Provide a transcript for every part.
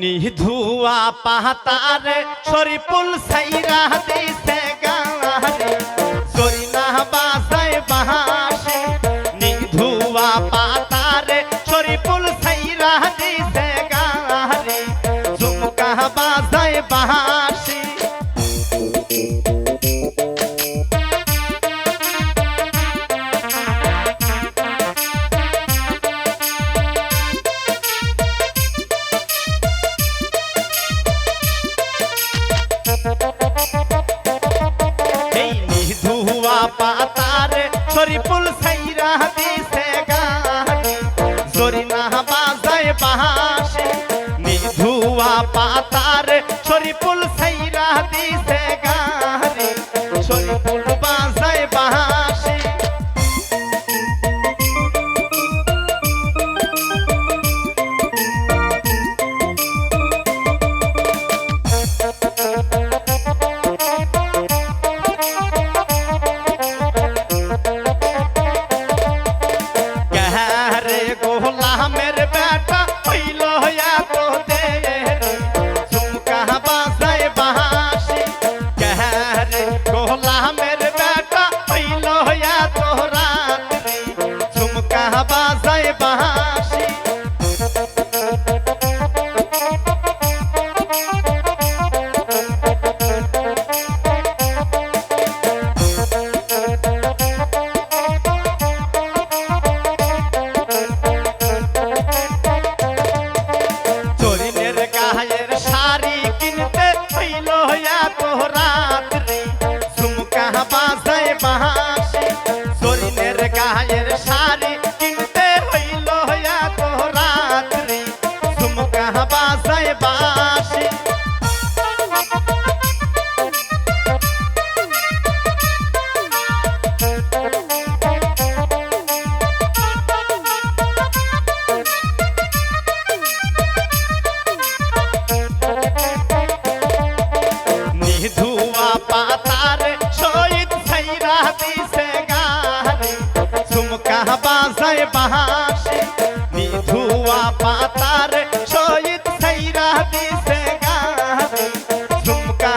নিধুয়া পাহাতারে শরীফুল সাইরা দিছে গাহারে সরিনা বাসায় বাহাসে নিধুয়া পাতারে শরীফুল সাইরা দিছে গাহারে ঝুমকা বাসায় বাহাসে বাসায় বাহাসে নিধুয়া পাতারে শরীফুল সাইরা দিছে। ঝুমকা বাসায় বাহাসি বাসায় বাসি। নিধুয়া পাতারে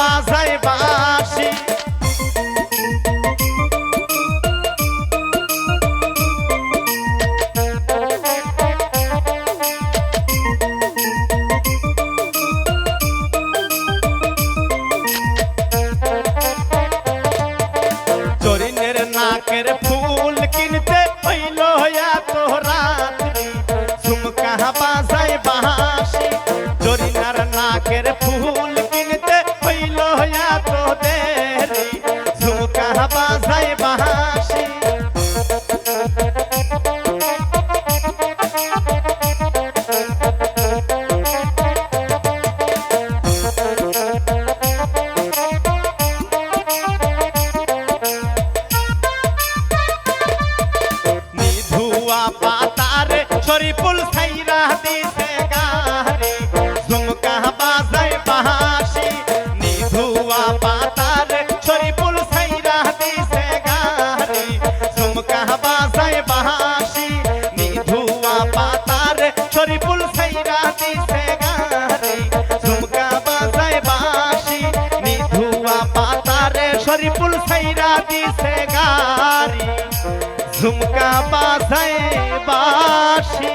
বাজায় বাসি চরিনের নাকের ফুল কিনতে হইল হইয়া তো রাত্রি। ঝুমকা বাজায় বাহাসি চরিনার নাকের ফুল পাতারে শরীফুল সাইরা দিছে। পাতারে শরীফুল সাইরা দিছে গাড়ি। ঝুমকা বাজায় বাসি